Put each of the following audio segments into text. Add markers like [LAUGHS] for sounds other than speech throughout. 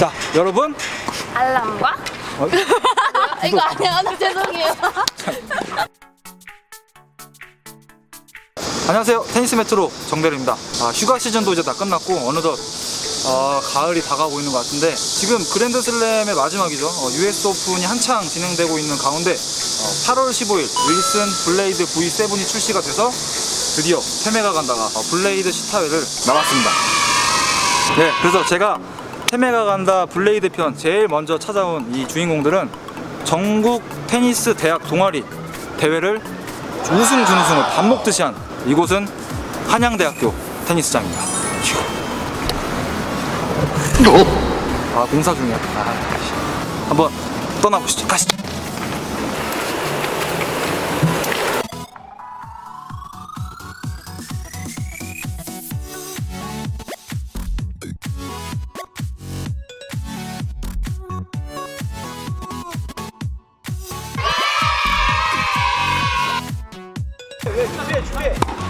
자, 여러분. 알람과 어, 이거 [LAUGHS] 아니야 나 죄송해요 [LAUGHS] 안녕하세요. 테니스 메트로 정대리입니다. 아, 휴가 시즌도 이제 다 끝났고 어느덧 어, 가을이 다가오고 있는 것 같은데 지금 그랜드 슬램의 마지막이죠. 어, US 오픈이 한창 진행되고 있는 가운데 어, 8월 15일 윌슨 블레이드 V7이 출시가 돼서 드디어 테메가 간다가 어, 블레이드 시타회를 나왔습니다. 네, 그래서 제가 테메가 간다 블레이드 편 제일 먼저 찾아온 이 주인공들은 전국 테니스 대학 동아리 대회를 우승 준우승을 밥 먹듯이 한 이곳은 한양대학교 테니스장입니다. 휴. 아 공사 중이야. 아, 씨. 한번 떠나보시죠. 가시죠.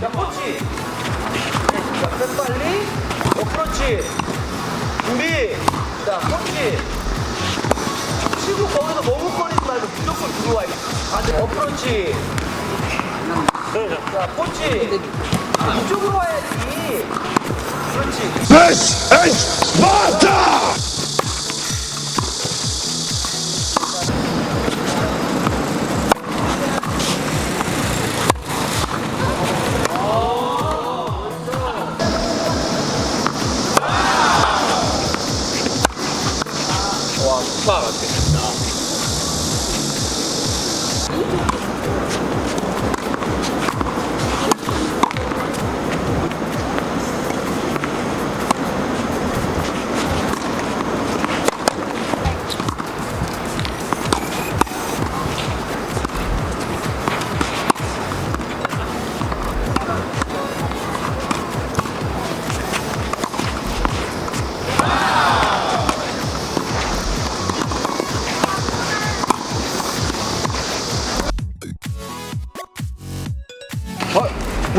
야 코치 자 빨리. 어 그렇지. 준비 자 코치 치고 거기서 머뭇거리지 말고 무조건 들어와. 아직 어 그렇지. 자 코치 이쪽으로 와야지. 그렇지. This is Sparta!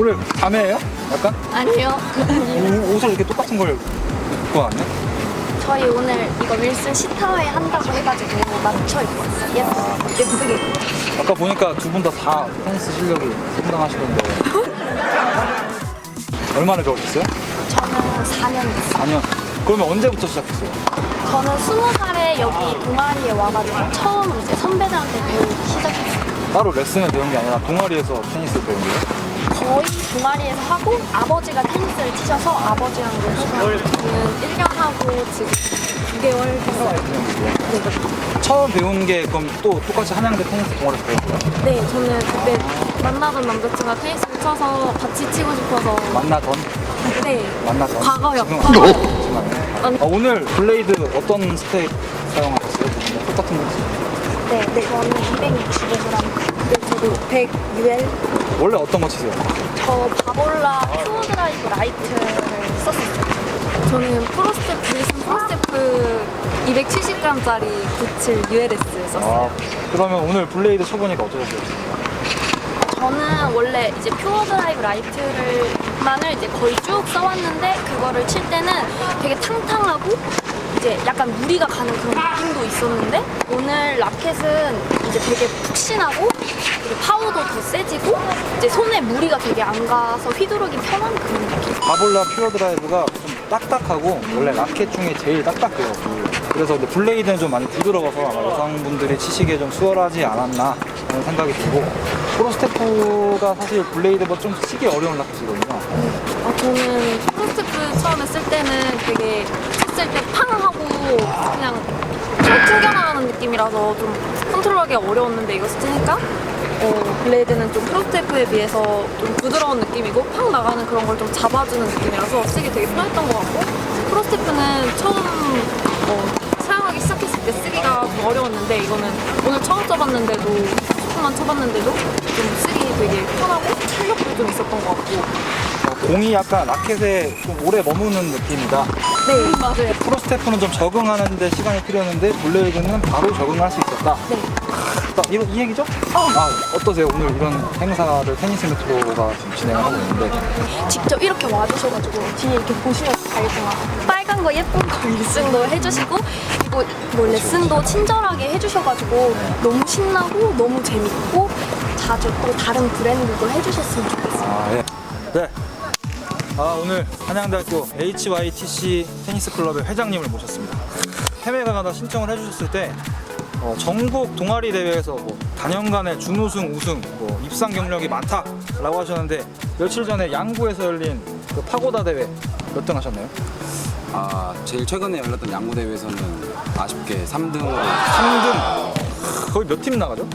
오늘 밤에예요? 약간? 아니요 오, 옷을 이렇게 똑같은 걸 입고 왔네. 저희 오늘 이거 윌슨 시타회 한다고 해가지고 맞춰 입고 왔어요 예쁘게 예쁘게 입고. 아까 보니까 두 분 다 다 테니스 실력이 상당하시던데. 얼마나 배우셨어요? 저는 4년 됐어요 4년. 그러면 언제부터 시작했어요? 저는 20살에 여기 동아리에 와가지고 처음 이제 선배들한테 배우기 시작했어요 따로 레슨을 배운 게 아니라 동아리에서 테니스를 배운 거예요? 거의 동아리에서 하고 아버지가 테니스를 치셔서 아버지랑 연습을 저는 1년 하고 지금 9개월 됐어요 처음 배운 게 그럼 또 똑같이 한양대 테니스 동아리에서 거예요? 네, 저는 그때 만나던 남자친구가 테니스를 쳐서 같이 치고 싶어서 만나던? 네, 만나던? 과거요. 과거요. 지금 아, 오늘 블레이드 어떤 스텝 사용하셨어요? 똑같은 거? 네, 네, 저는 265g. 근데 저도 100 UL. 원래 어떤 거 치세요? 저 바볼라 푸어 드라이브 라이트를 썼었어요. 저는 프로스테프, 윌슨 프로스테프 270g짜리 97 ULS 썼어요. 아, 그러면 오늘 블레이드 쳐보니까 어떠셨어요? 저는 원래 이제 퓨어 드라이브 라이트를 만을 이제 거의 쭉 써왔는데 그거를 칠 때는 되게 탕탕하고 이제 약간 무리가 가는 그런 있었는데 오늘 라켓은 이제 되게 푹신하고 파워도 더 세지고 이제 손에 무리가 되게 안 가서 휘두르기 편한 그런 느낌. 바볼라 퓨어 드라이브가 좀 딱딱하고 원래 라켓 중에 제일 딱딱해요. 그래서 근데 블레이드는 좀 많이 부드러워서 아마 여성분들이 치시기에 좀 수월하지 않았나 하는 생각이 들고 프로스테프가 사실 블레이드보다 좀 치기 어려운 라켓이거든요. 아, 저는 프로스테프 처음에 쓸 때는 되게 쳤을 때 팡 하고 그냥 쭉 튕겨나가는 느낌이라서 좀 컨트롤하기가 어려웠는데 이거 쓰니까? 어, 블레이드는 좀 프로스테프에 비해서 좀 부드러운 느낌이고 팡 나가는 그런 걸 좀 잡아주는 느낌이라서 쓰기 되게 편했던 것 같고 프로스테프는 처음 어, 사용하기 시작했을 때 쓰기가 좀 어려웠는데 이거는 오늘 처음 써봤는데도 조금만 쳐봤는데도 좀 쓰기 되게 편하고 탄력도 좀 있었던 것 같고. 어, 공이 약간 라켓에 좀 오래 머무는 느낌이다. 네, 맞아요. 프로스테프는 좀 적응하는데 시간이 필요했는데 블레이드는 바로 적응할 수 있었다. 네. 그러니까 이런 이 얘기죠? 아 어떠세요 오늘 이런 행사를 테니스 메트로가 지금 진행을 하고 있는데 직접 이렇게 와주셔가지고 뒤에 이렇게 보시면 알지만 빨간 거 예쁜 거 일승도 해주시고 그리고 뭐 레슨도 친절하게 해주셔가지고 너무 신나고 너무 재밌고 자주 또 다른 브랜드도 해주셨으면 좋겠어요. 아 예. 네. 아 오늘 한양대학교 HYTC 테니스 클럽의 회장님을 모셨습니다. 해외 가다 신청을 해주셨을 때 어, 전국 동아리 대회에서 뭐 단연간의 준우승, 우승, 뭐 입상 경력이 많다라고 하셨는데 며칠 전에 양구에서 열린 그 파고다 대회 몇 등 하셨나요? 아 제일 최근에 열렸던 양구 대회에서는 아쉽게 3등으로 3등. 거의 몇 팀 나가죠?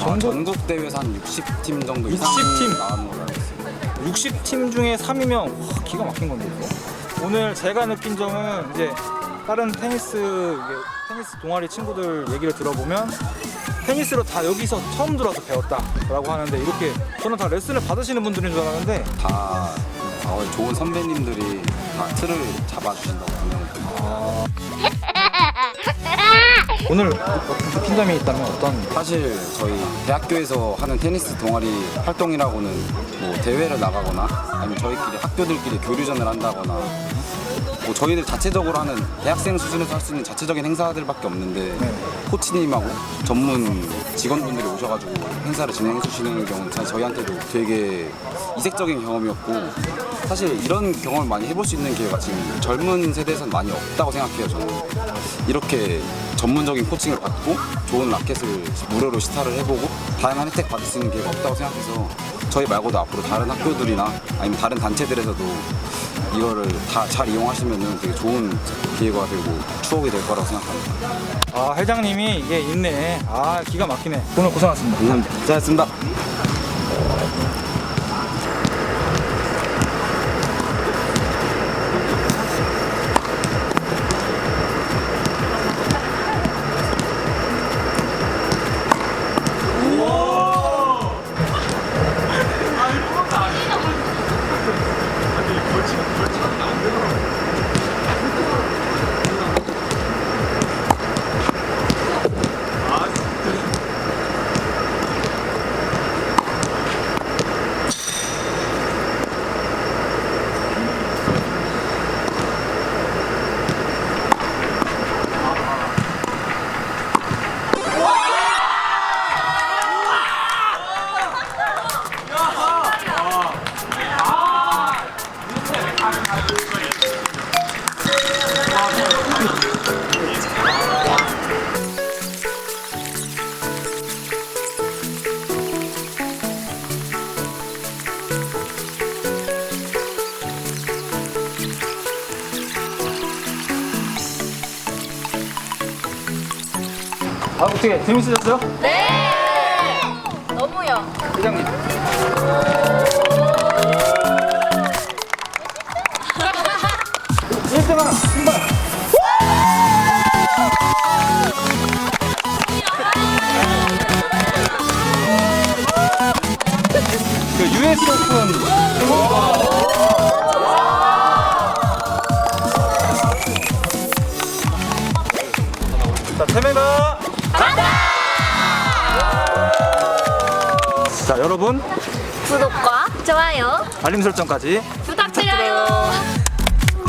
전국, 전국 대회에서 한 60팀 정도 이상 60 팀? 나가는 걸로 알고 있습니다. 60팀 중에 3이면 와, 기가 막힌 건데 이거. 오늘 제가 느낀 점은 이제 다른 테니스 이게 테니스 동아리 친구들 얘기를 들어보면 테니스로 다 여기서 처음 들어서 배웠다라고 하는데 이렇게 저는 다 레슨을 받으시는 분들인 줄 알았는데 다 어, 좋은 선배님들이 다 틀을 잡아주신다고 생각합니다. [LAUGHS] 오늘 느낀 점이 있다면 어떤 사실 저희 대학교에서 하는 테니스 동아리 활동이라고는 뭐 대회를 나가거나 아니면 저희끼리 학교들끼리 교류전을 한다거나 뭐 저희들 자체적으로 하는 대학생 수준에서 할 수 있는 자체적인 행사들밖에 없는데 네. 코치님하고 전문 직원분들이 오셔가지고 행사를 진행해 주시는 경우는 사실 저희한테도 되게 이색적인 경험이었고 사실 이런 경험을 많이 해볼 수 있는 기회가 지금 젊은 세대에서는 많이 없다고 생각해요 저는 이렇게 전문적인 코칭을 받고 좋은 라켓을 무료로 시타를 해보고 다양한 혜택 받을 수 있는 기회가 없다고 생각해서 저희 말고도 앞으로 다른 학교들이나 아니면 다른 단체들에서도 이거를 다 잘 이용하시면 되게 좋은 기회가 되고 추억이 될 거라고 생각합니다. 아 회장님이 이게 있네 아 기가 막히네 오늘 고생하셨습니다 감사합니다. 고생하셨습니다. 어떻게 재밌으셨어요? 네! 너무요. 회장님 알림 설정까지.